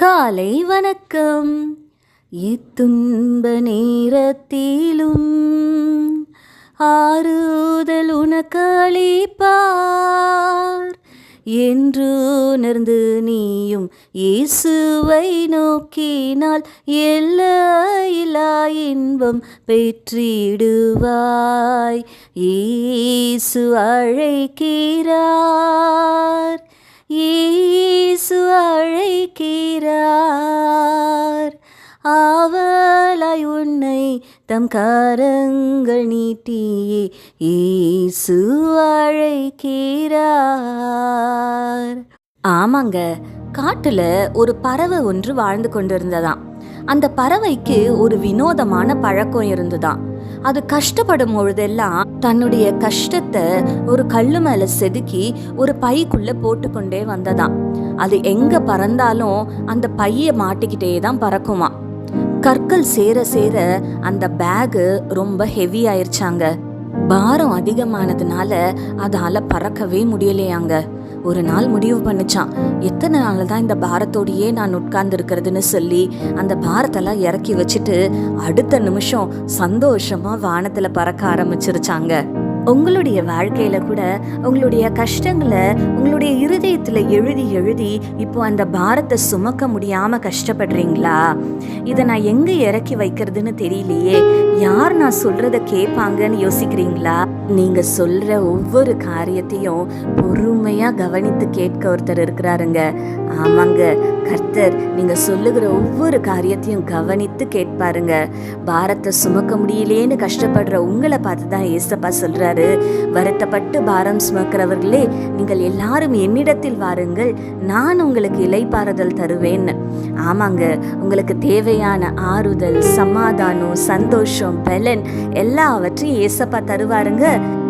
காலை வணக்கம். இத்துன்ப நேரத்திலும் ஆறுதல் உனக்களிப்பார். என்று உணர்ந்து நீயும் இயேசுவை நோக்கினால் எல்லையில்லா இன்பம் பெற்றிடுவாய். இயேசு அழைக்கிறார். ஏ ஆவலாய் உன்னை தம் காரங்கள் நீட்டியே இயேசு அழைக்கிறார். ஆமாங்க காட்டுல ஒரு பறவை ஒன்று வாழ்ந்து கொண்டிருந்ததாம். அந்த பறவைக்கு ஒரு வினோதமான பழக்கம் இருந்ததாம். அது கஷ்டப்படும் பொழுதெல்லாம் தன்னுடைய கஷ்டத்தை ஒரு கல்லு மேல செதுக்கி ஒரு பைக்குள்ள போட்டுக்கொண்டே வந்ததாம். அது எங்க பறந்தாலும் அந்த பைய மாட்டிக்கிட்டே தான் பறக்குமா கற்கள் சேர சேர அந்த பேகு ரொம்ப ஹெவி ஆயிருச்சாங்க. பாரம் அதிகமானதுனால அதால பறக்கவே முடியலையாங்க. ஒரு நாள் முடிவு பண்ணுச்சான். எத்தனை நாள் தான் இந்த பாரத்தோடையே நான் உட்கார்ந்துருக்கிறதுன்னு சொல்லி அந்த பாரத்தெல்லாம் இறக்கி வச்சுட்டு அடுத்த நிமிஷம் சந்தோஷமாக வானத்தில் பறக்க ஆரம்பிச்சிருச்சாங்க. உங்களுடைய வாழ்க்கையில கூட உங்களுடைய கஷ்டங்களை உங்களுடைய இருதயத்துல எழுதி எழுதி இப்போ அந்த பாரத்தை சுமக்க முடியாம கஷ்டப்படுறீங்களா? இதை நான் எங்க இறக்கி வைக்கிறதுன்னு தெரியலையே. யார் நான் சொல்றத கேட்பாங்கன்னு யோசிக்கிறீங்களா? நீங்க சொல்ற ஒவ்வொரு காரியத்தையும் பொறுமையா கவனித்து கேட்க ஒருத்தர் இருக்கிறாருங்க. ஆமாங்க கர்த்தர் நீங்க சொல்லுகிற ஒவ்வொரு காரியத்தையும் கவனித்து கேட்பாருங்க. பாரத்தை சுமக்க முடியலேன்னு கஷ்டப்படுற உங்களை பார்த்து தான் ஏசப்பா சொல்கிறாரு வருத்தப்பட்டு பாரம் சுமக்கிறவர்களே நீங்கள் எல்லாரும் என்னிடத்தில் வாருங்கள். நான் உங்களுக்கு இலைப்பாறுதல் தருவேன்னு ஆமாங்க உங்களுக்கு தேவையான ஆறுதல் சமாதானம் சந்தோஷம் பலன் எல்லாவற்றையும் ஏசப்பா தருவாருங்க.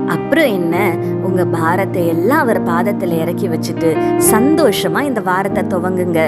அப்புறம் என்ன? உங்க பாரத்தை எல்லாம் அவர் பாதத்துல இறக்கி வச்சுட்டு சந்தோஷமா இந்த வாரத்தை துவங்குங்க.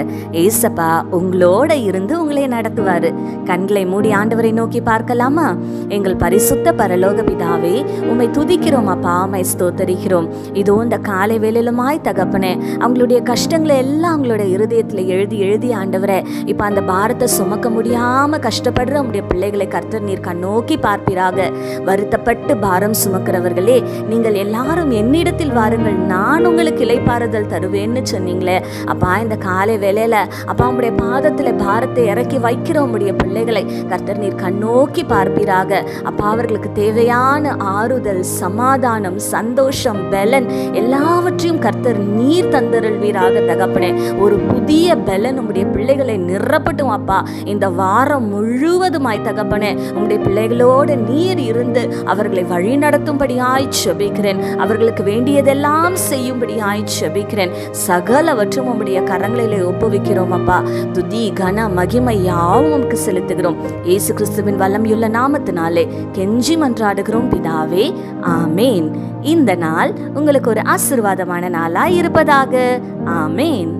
ஏசப்பா உங்களோட இருந்து உங்களை நடத்துவாரு. கண்களை மூடி ஆண்டவரை நோக்கி பார்க்கலாமா? எங்கள் பரிசுத்த பரலோக பிதாவே உம்மை துதிக்கிறோம் அப்பா உம்மை ஸ்தோத்தரிக்கிறோம். இதோ இந்த காலை வேலையிலுமாய் தகப்பனே அவங்களுடைய கஷ்டங்களை எல்லாம் அவங்களோட இருதயத்துல எழுதி எழுதி ஆண்டவரை இப்ப அந்த பாரத்தை சுமக்க முடியாம கஷ்டப்படுற உங்களுடைய பிள்ளைகளை கர்த்தர் நீர் கண்ணோக்கி பார்ப்பீராக. வருத்தப்பட்டு பாரம் சுமக்கிறவர்களே நீங்கள் எல்லாரும் என்னிடத்தில் வாருங்கள். நான் உங்களுக்கு இலைப்பாறுதல் தருவேன்னு சொன்னீங்களே. அப்பா இந்த காலை வேலையில் அப்பா உங்களுடைய பாதத்தில் பாரத்தை இறக்கி வைக்கிற உங்களுடைய பிள்ளைகளை. கர்த்தர் நீர் கண்ணோக்கி பார்ப்பீராக. அப்பா அவர்களுக்கு தேவையான ஆறுதல் சமாதானம் சந்தோஷம் பலன் எல்லாவற்றையும் கர்த்தர் நீர் தந்தருள்வீராக தகப்பனே. ஒரு புதிய பலன் உங்களுடைய பிள்ளைகளை நிரப்பட்டும் அப்பா. இந்த வாரம் முழுவதுமாய் தகப்பனே உங்களுடைய பிள்ளைகளோடு நீர் இருந்து அவர்களை வழி நடத்தும்படியாய் செபிக்கிறேன். அவர்களுக்கு வேண்டியதெல்லாம் செய்யும்படியாய் செபிக்கிறேன். சகலவற்றும் உம்முடைய கரங்களிலே ஒப்புவிக்கிறோம் அப்பா. துதி கன மகிமை யாவும் உமக்கு செலுத்துகிறோம். இயேசு கிறிஸ்துவின் வல்லமையுள்ள நாமத்தினாலே கெஞ்சி மன்றாடுகிறோம் பிதாவே. ஆமேன். இந்த நாள் உங்களுக்கு ஒரு ஆசிர்வாதமான நாளாய் இருப்பதாக. ஆமேன்.